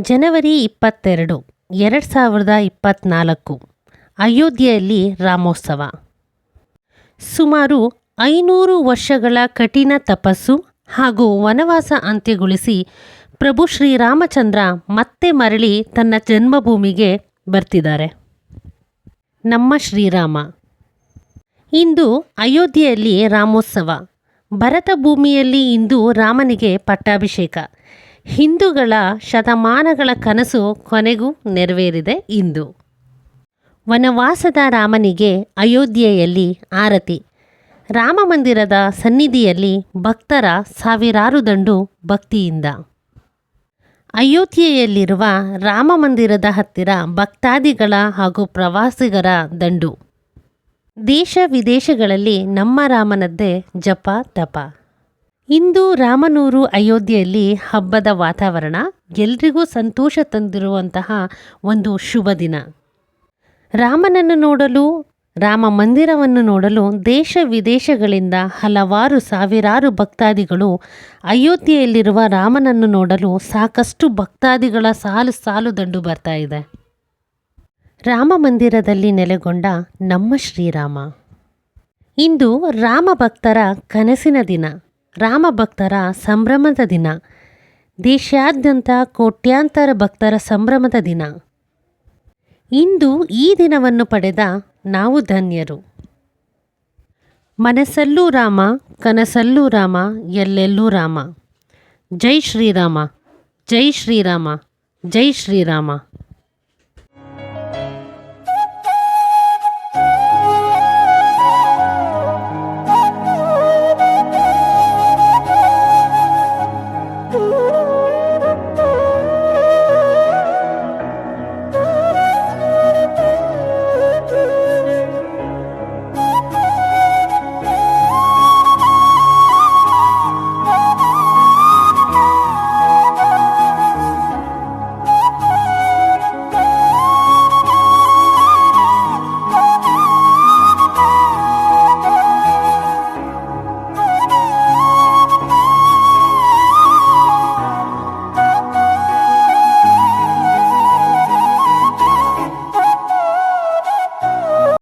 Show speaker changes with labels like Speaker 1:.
Speaker 1: ಜನವರಿ ಇಪ್ಪತ್ತೆರಡು, ಎರಡು ಸಾವಿರದ ಇಪ್ಪತ್ತ್ನಾಲ್ಕು ಅಯೋಧ್ಯೆಯಲ್ಲಿ ರಾಮೋತ್ಸವ. ಸುಮಾರು ಐನೂರು ವರ್ಷಗಳ ಕಠಿಣ ತಪಸ್ಸು ಹಾಗೂ ವನವಾಸ ಅಂತ್ಯಗೊಳಿಸಿ ಪ್ರಭು ಶ್ರೀರಾಮಚಂದ್ರ ಮತ್ತೆ ಮರಳಿ ತನ್ನ ಜನ್ಮಭೂಮಿಗೆ ಬರ್ತಿದ್ದಾರೆ. ನಮ್ಮ ಶ್ರೀರಾಮ. ಇಂದು ಅಯೋಧ್ಯೆಯಲ್ಲಿ ರಾಮೋತ್ಸವ. ಭರತ ಭೂಮಿಯಲ್ಲಿ ಇಂದು ರಾಮನಿಗೆ ಪಟ್ಟಾಭಿಷೇಕ. ಹಿಂದೂಗಳ ಶತಮಾನಗಳ ಕನಸು ಕೊನೆಗೂ ನೆರವೇರಿದೆ ಇಂದು. ವನವಾಸದ ರಾಮನಿಗೆ ಅಯೋಧ್ಯೆಯಲ್ಲಿ ಆರತಿ. ರಾಮ ಮಂದಿರದ ಸನ್ನಿಧಿಯಲ್ಲಿ ಭಕ್ತರ ಸಾವಿರಾರು ದಂಡು ಭಕ್ತಿಯಿಂದ. ಅಯೋಧ್ಯೆಯಲ್ಲಿರುವ ರಾಮ ಮಂದಿರದ ಹತ್ತಿರ ಭಕ್ತಾದಿಗಳ ಹಾಗೂ ಪ್ರವಾಸಿಗರ ದಂಡು. ದೇಶ ವಿದೇಶಗಳಲ್ಲಿ ನಮ್ಮ ರಾಮನದ್ದೇ ಜಪ ತಪ. ಇಂದು ರಾಮನೂರು ಅಯೋಧ್ಯೆಯಲ್ಲಿ ಹಬ್ಬದ ವಾತಾವರಣ ಎಲ್ರಿಗೂ ಸಂತೋಷ ತಂದಿರುವಂತಹ ಒಂದು ಶುಭ ದಿನ. ರಾಮನನ್ನು ನೋಡಲು, ರಾಮ ಮಂದಿರವನ್ನು ನೋಡಲು ದೇಶ ವಿದೇಶಗಳಿಂದ ಹಲವಾರು ಸಾವಿರಾರು ಭಕ್ತಾದಿಗಳು ಅಯೋಧ್ಯೆಯಲ್ಲಿರುವ ರಾಮನನ್ನು ನೋಡಲು ಸಾಕಷ್ಟು ಭಕ್ತಾದಿಗಳ ಸಾಲು ಸಾಲು ದಂಡು ಬರ್ತಾ ಇದೆ. ರಾಮ ಮಂದಿರದಲ್ಲಿ ನೆಲೆಗೊಂಡ ನಮ್ಮ ಶ್ರೀರಾಮ. ಇಂದು ರಾಮ ಭಕ್ತರ ಕನಸಿನ ದಿನ. ರಾಮ ಭಕ್ತರ ಸಂಭ್ರಮದ ದಿನ. ದೇಶಾದ್ಯಂತ ಕೋಟ್ಯಾಂತರ ಭಕ್ತರ ಸಂಭ್ರಮದ ದಿನ. ಇಂದು ಈ ದಿನವನ್ನು ಪಡೆದ ನಾವು ಧನ್ಯರು. ಮನಸ್ಸಲ್ಲೂ ರಾಮ, ಕನಸಲ್ಲೂ ರಾಮ, ಎಲ್ಲೆಲ್ಲೂ ರಾಮ. ಜೈ ಶ್ರೀರಾಮ ಜೈ ಶ್ರೀರಾಮ ಜೈ ಶ್ರೀರಾಮ.